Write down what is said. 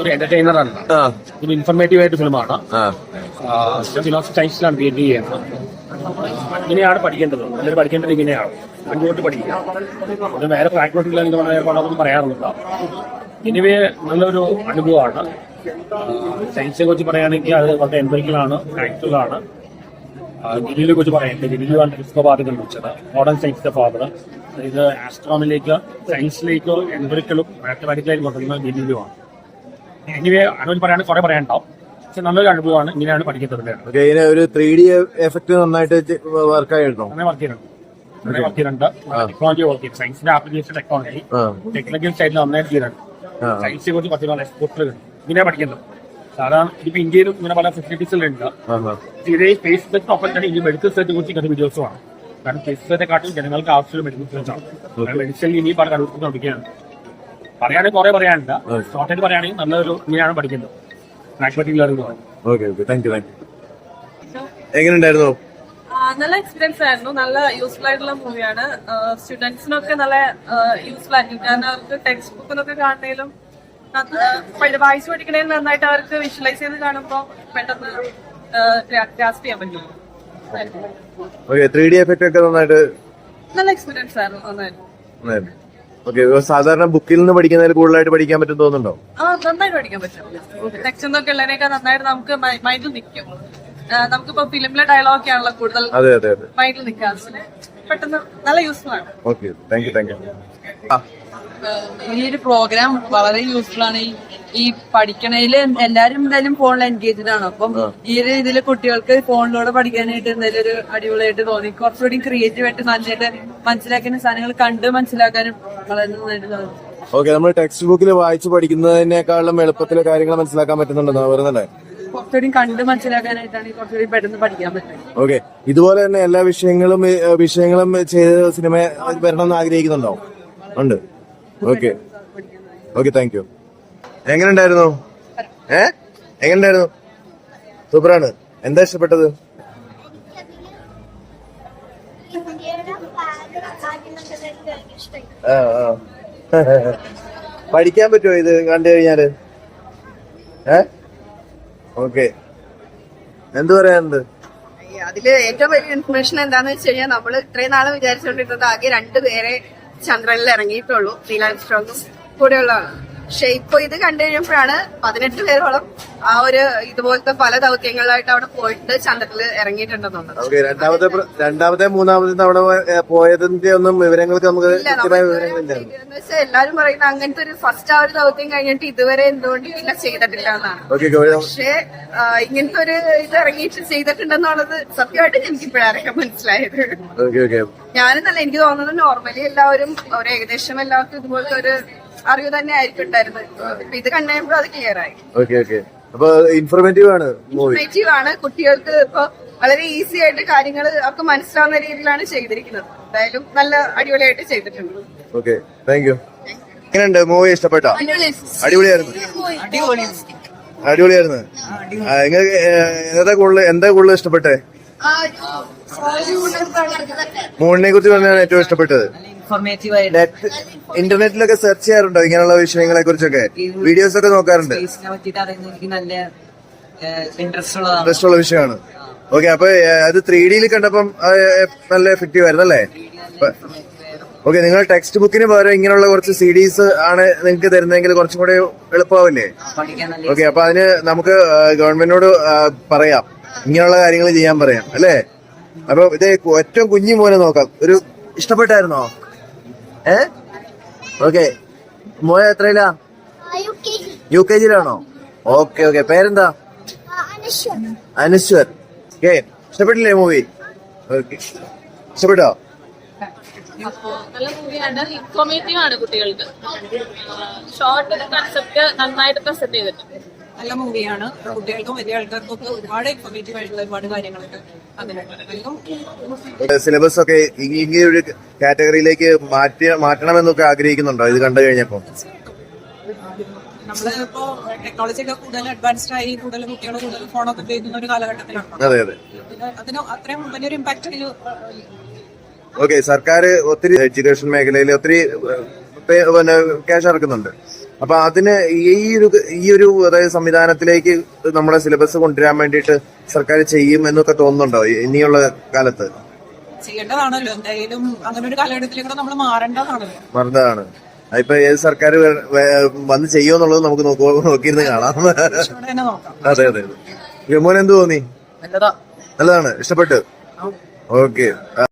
ഒരു എന്റർടൈനർ ആണ്. ഒരു ഇൻഫർമേറ്റീവ് ആയിട്ട് ഫിലിമാണ് ഫിലോസഫി സയൻസിലാണ് പി എച്ച് ഡി ചെയ്യുന്നത് ഇങ്ങനെയാണ് പഠിക്കേണ്ടത്. എല്ലാവരും പഠിക്കേണ്ടത് ഇങ്ങനെയാണ്. മുൻപോട്ട് പഠിക്കുക. അത് വേറെ പ്രാക്ടീസില്ല എന്ന് പറഞ്ഞാൽ പലതും പറയാറുണ്ട് ഇനിവേ നല്ലൊരു അനുഭവമാണ്. സയൻസിനെ കുറിച്ച് പറയുകയാണെങ്കിൽ അത് വളരെ എംപറിക്കലാണ് പ്രാക്ടിക്കലാണ് ഗിരിയെ കുറിച്ച് പറയുന്നത് ഗിരിയുമാണ് ടെലിസ്കോപ്പ് കണ്ടുപിടിച്ചത് മോഡേൺ സയൻസിന്റെ ഫാദർ ഇത് ആസ്ട്രോമിലേക്ക് സയൻസിലേക്കോ എംപറിക്കലും മാത്തമാറ്റിക്കലായിട്ട് കൊണ്ടുവരുന്ന ഗിരിയിലുമാണ് എനിവേ അതിനോട് പറയാണ് കുറെ പറയാനുണ്ടാവും. പക്ഷെ നല്ലൊരു അനുഭവമാണ് ഇങ്ങനെയാണ് പഠിക്കുന്നത് ഇതിന് ഒരു ത്രീ ഡി എഫക്ട് നന്നായിട്ട് വർക്ക് ആയിരുന്നു അങ്ങനെ വർക്ക് ചെയ്യുന്നുണ്ട്. അങ്ങനെ വർക്ക് ചെയ്യുന്നുണ്ട്. ടെക്നോളജി വർക്ക് ചെയ്യും സയൻസിന്റെ ആപ്ലിക്കേഷൻ ടെക്നോളജി ടെക്നിക്കൽ സൈഡിൽ നന്നായിട്ട് ചെയ്യുന്നുണ്ട്. സയൻസിനെ കുറിച്ച് പത്ത് നാല് എക്സ്പോർട്ടുകൾ ഇങ്ങനെ പഠിക്കുന്നത്. സാധാരണ ഇപ്പൊ ഇന്ത്യയിലും ഇങ്ങനെ പല ഫെസിലിറ്റീസിലുണ്ട് ആ ഇതേ സ്പേസ് സെറ്റ് ഒപ്പം ഇനി മെഡിക്കൽ സെറ്റ് കുറിച്ച് ഇങ്ങനെ വീഡിയോസുമാണ് കാരണം സ്പേസ് സെറ്റെ കാട്ടും ജനങ്ങൾക്ക് ആവശ്യമുള്ള മെഡിക്കൽ സെറ്റ് ആണ്. മെഡിസിൻ ഇനി പല കണ്ടുപിടിച്ചുകൊണ്ടിരിക്കുകയാണ് പറയുകയാണെങ്കിൽ കുറെ പറയാനുണ്ട്. ഷോർട്ടായിട്ട് പറയുകയാണെങ്കിൽ നല്ലൊരു ഇങ്ങനെയാണ് പഠിക്കുന്നത്. Mathematical learning okay okay thank you thank you എങ്ങനെയുണ്ടായിരുന്നു? നല്ല എക്സ്പീരിയൻസ് ആയിരുന്നു. നല്ല യൂസ്ഫുൾ ആയിട്ടുള്ള മൂവിയാണ് സ്റ്റുഡൻസിനൊക്കെ നല്ല യൂസ്ഫുൾ ആയിരിക്കും. കാരണം അവർക്ക് ടെക്സ്റ്റ് ബുക്കിനൊക്കെ കാണുന്നതിലും വായിച്ചു പഠിക്കണേലും നന്നായിട്ട് അവർക്ക് വിഷ്വലൈസ് ചെയ്ത് കാണുമ്പോൾ പെട്ടെന്ന് ഗ്രാസ്പ് ചെയ്യാൻ പറ്റും. ഓക്കെ ത്രീ ഡി എഫക്റ്റ് ഒക്കെ നന്നായിട്ട് നല്ല എക്സ്പീരിയൻസ് ആയിരുന്നു. നന്നായിരുന്നു. ഓക്കെ സാധാരണ ബുക്കിൽ നിന്ന് പഠിക്കുന്നതിൽ കൂടുതലായിട്ട് പഠിക്കാൻ പറ്റും തോന്നുന്നുണ്ടോ? ആ നന്നായിട്ട് പഠിക്കാൻ പറ്റും. ടെക്സ്റ്റ് എന്നൊക്കെ ഉള്ളതിനേക്കാൾ നന്നായിട്ട് നമുക്ക് മൈൻഡിൽ നിൽക്കും. നമുക്കിപ്പോ ഫിലിമിലെ ഡയലോഗ് ആണല്ലോ കൂടുതൽ അതെ അതെ അതെ. മൈൻഡിൽ നിൽക്കുക. പെട്ടെന്ന് നല്ല യൂസ്ഫുൾ ആണ്. Okay thank you thank you ഈ ഒരു പ്രോഗ്രാം വളരെ യൂസ്ഫുൾ ആണ്. ഈ- ഈ പഠിക്കണേൽ എല്ലാരും എന്തായാലും ഫോണിൽ എൻഗേജ്ഡ് ആണ് അപ്പം ഈ ഒരു രീതിയിൽ കുട്ടികൾക്ക് ഫോണിലൂടെ പഠിക്കാനായിട്ട് എന്തായാലും ഒരു അടിപൊളിയായിട്ട് തോന്നി. കുറച്ചുകൂടി ക്രിയേറ്റീവ് ആയിട്ട് നന്നായിട്ട് മനസ്സിലാക്കുന്ന സാധനങ്ങൾ കണ്ട് മനസ്സിലാക്കാനും വളരെ നന്നായിട്ട് തോന്നി ഓക്കെ നമ്മൾ ടെക്സ്റ്റ് ബുക്കിൽ വായിച്ച് പഠിക്കുന്നതിനേക്കാളും എളുപ്പത്തിലെ കാര്യങ്ങൾ മനസ്സിലാക്കാൻ പറ്റുന്നുണ്ടെന്നാ പറയുന്നല്ലേ? കുറച്ചുകൂടി കണ്ട് മനസ്സിലാക്കാനായിട്ടാണ് കുറച്ചുകൂടി പെട്ടെന്ന് പഠിക്കാൻ പറ്റുന്നത്. ഓക്കെ ഇതുപോലെ തന്നെ എല്ലാ വിഷയങ്ങളും വിഷയങ്ങളും ചെയ്ത് സിനിമ വരണം എന്ന് ആഗ്രഹിക്കുന്നുണ്ടോ? ഉണ്ട്. ഓക്കെ. ഓക്കെ താങ്ക് യു എങ്ങനെയുണ്ടായിരുന്നു? ഏ? എങ്ങനെയുണ്ടായിരുന്നു? സൂപ്പറാണ്. എന്താ ഇഷ്ടപ്പെട്ടത്? പഠിക്കാൻ പറ്റുമോ ഇത് കണ്ടു കഴിഞ്ഞാൽ? ഏ? ഓക്കെ. എന്തു പറയാനുണ്ട്? അതിൽ ഏറ്റവും വലിയ ഇൻഫർമേഷൻ എന്താന്ന് വെച്ച് കഴിഞ്ഞാൽ നമ്മൾ ഇത്രയും നാൾ വിചാരിച്ചുകൊണ്ടിരുന്നത് ആകെ രണ്ടുപേരെ ചന്ദ്രനിൽ ഇറങ്ങിയിട്ടുള്ളൂ. ഫ്രീലാൻസ് സ്ട്രോങ്ങും കൂടെയുള്ളതാണ് പക്ഷെ ഇപ്പൊ ഇത് കണ്ടു കഴിഞ്ഞപ്പോഴാണ് പതിനെട്ട് പേരോളം ആ ഒരു ഇതുപോലത്തെ പല ദൗത്യങ്ങളിലായിട്ട് അവിടെ പോയിട്ട് ചന്ദ്രനിൽ ഇറങ്ങിയിട്ടുണ്ടെന്നുള്ളത് ഓക്കെ രണ്ടാമത്തെ പ്ര- രണ്ടാമത്തെ മൂന്നാമത്തെ തവണ ഏ, പോയതിന്റെ ഒന്നും വിവരങ്ങൾക്ക് നമുക്ക് ഇല്ല കൃത്യമായ നമ്മൾ വിവരങ്ങളില്ല എന്ന് വെച്ചാൽ എല്ലാരും പറയുന്ന അങ്ങനത്തെ ഒരു ഫസ്റ്റ് ആ ഒരു ദൗത്യം കഴിഞ്ഞിട്ട് ഇതുവരെ എന്തുകൊണ്ട് ഇല്ല ചെയ്തിട്ടില്ല എന്നാണ്. ഓക്കെ പക്ഷേ ആ, ഇങ്ങനത്തെ ഒരു ഇത് ഇറങ്ങിയിട്ട് ചെയ്തിട്ടുണ്ടെന്നുള്ളത് സത്യമായിട്ട് എനിക്ക് ഇപ്പോഴൊക്കെ മനസ്സിലായത്. Okay okay. ഞാനും എനിക്ക് തോന്നുന്നത് നോർമലി എല്ലാവരും ഒരു ഏകദേശം എല്ലാവർക്കും ഇതുപോലത്തെ ഒരു അറിവ് തന്നെ ആയിരിക്കും ഉണ്ടായിരുന്നത്. ഇത് അത് ക്ലിയർ ആയി. ഓക്കെ ഓക്കെ അപ്പൊ ഇൻഫോർമേറ്റീവ് ആണ് മൂവി ഇൻഫോർമേറ്റീവ് ആണ്. കുട്ടികൾക്ക് ഇപ്പൊ വളരെ ഈസി ആയിട്ട് കാര്യങ്ങൾ അവർക്ക് മനസ്സിലാവുന്ന രീതിയിലാണ് ചെയ്തിരിക്കുന്നത്. എന്തായാലും നല്ല അടിപൊളിയായിട്ട് ചെയ്തിട്ടുണ്ട്. ഓക്കെ താങ്ക് യു എങ്ങനെയുണ്ട് മൂവി ഇഷ്ടപ്പെട്ടോ? അടിപൊളിയായിരുന്നു. അടിപൊളിയായിരുന്നു. ആ, നിങ്ങൾക്ക് ഏതാ കൂടുതൽ എന്താ കൂടുതൽ ഇഷ്ടപ്പെട്ടെ? മൂണിനെ കുറിച്ച് പറഞ്ഞാണ് ഏറ്റവും ഇഷ്ടപ്പെട്ടത്. ഇൻഫോർമേറ്റീവ് ആയിട്ട് നെറ്റ് ഇന്റർനെറ്റിലൊക്കെ സെർച്ച് ചെയ്യാറുണ്ടോ? ഇങ്ങനെയുള്ള വിഷയങ്ങളെ കുറിച്ചൊക്കെ? വീഡിയോസ് ഒക്കെ നോക്കാറുണ്ട്. സ്പേസിനെ പറ്റിയിട്ട് അറിയുന്നത് എനിക്ക് നല്ല ഇൻട്രസ്റ്റ് ഉള്ളതാണ്. ഇൻട്രസ്റ്റ് ഉള്ള വിഷയമാണ്. ഓക്കെ അപ്പൊ അത് ത്രീ ഡിയിൽ കണ്ടപ്പം അത് നല്ല എഫക്റ്റീവ് ആയിരുന്നു അല്ലേ? ഓക്കെ നിങ്ങൾ ടെക്സ്റ്റ് ബുക്കിന് പകരം ഇങ്ങനെയുള്ള കുറച്ച് സീഡീസ് ആണ് നിങ്ങൾക്ക് തരുന്നതെങ്കിൽ കുറച്ചും കൂടെ എളുപ്പമാവില്ലേ? പഠിക്കാൻ നല്ല ഓക്കെ അപ്പൊ അതിന് നമുക്ക് ഗവൺമെന്റിനോട് പറയാം. ഇങ്ങനെയുള്ള കാര്യങ്ങൾ ചെയ്യാൻ പറയാം അല്ലേ? അപ്പൊ ഇത് ഏറ്റവും കുഞ്ഞു മോനെ നോക്കാം. ഒരു ഇഷ്ടപ്പെട്ടായിരുന്നോ? ഏ? ഓക്കെ. മോയ എത്രയിലാ? യു കെ ജിയിലാണോ ഓക്കെ ഓക്കെ. പേരെന്താ? അനശ്വർ. ഓക്കെ. ഇഷ്ടപ്പെട്ടില്ലേ മൂവി ഓക്കെ. ഇഷ്ടപ്പെട്ടോ? നല്ല മൂവിയാണ്. ഇൻഫോർമേറ്റീവ് ആണ് കുട്ടികൾക്ക്. ഷോർട്ട് കൺസെപ്റ്റ് നന്നായിട്ട് പ്രസന്റ് ചെയ്തിട്ടുണ്ട്. നല്ല മൂവിയാണ്. കുട്ടികൾക്കും വലിയ ആൾക്കാർക്കും ഒക്കെ ഒരുപാട് ഇൻഫോർമേറ്റീവ് ആയിട്ടുള്ള ഒരുപാട് കാര്യങ്ങളൊക്കെ അതിലുണ്ട് സിലബസ് ഒക്കെ ഈ ഒരു കാറ്റഗറിയിലേക്ക് മാറ്റി മാറ്റണമെന്നൊക്കെ ആഗ്രഹിക്കുന്നുണ്ടോ? ഇത് കണ്ടു കഴിഞ്ഞപ്പോ നമ്മളിപ്പോ ടെക്നോളജി ഒക്കെ കൂടുതൽ അഡ്വാൻസ്ഡ് ആയി കൂടുതൽ കുട്ടികൾ കൂടുതൽ ഫോണൊക്കെ ഉപയോഗിക്കുന്ന ഒരു കാലഘട്ടത്തിലാണ്. അതെ അതെ. അതിന് അത്രയും വലിയൊരു ഇമ്പാക്ട് ഓക്കെ സർക്കാർ ഒത്തിരി എഡ്യൂക്കേഷൻ മേഖലയിൽ ഒത്തിരി പിന്നെ ക്യാഷ് ഇറക്കുന്നുണ്ട് അപ്പൊ അതിന് ഈ ഒരു ഈ ഒരു അതായത് സംവിധാനത്തിലേക്ക് നമ്മുടെ സിലബസ് കൊണ്ടുവരാൻ വേണ്ടിയിട്ട് സർക്കാർ ചെയ്യും എന്നൊക്കെ തോന്നുന്നുണ്ടോ ഇനിയുള്ള കാലത്ത്? ചെയ്യേണ്ടതാണല്ലോ. എന്തായാലും അങ്ങനെ ഒരു കാലഘട്ടത്തിലേക്ക് നമ്മൾ മാറേണ്ടതാണല്ലോ. മറന്നതാണ് ഇപ്പൊ ഏത് സർക്കാർ വന്ന് ചെയ്യുമെന്നുള്ളത് നമുക്ക് നോക്കൂ- നോക്കിയിരുന്ന് കാണാം. അതെ അതെ അതെ. എന്തു തോന്നി? നല്ലതാ. നല്ലതാണ്. ഇഷ്ടപ്പെട്ടു. ഓക്കെ.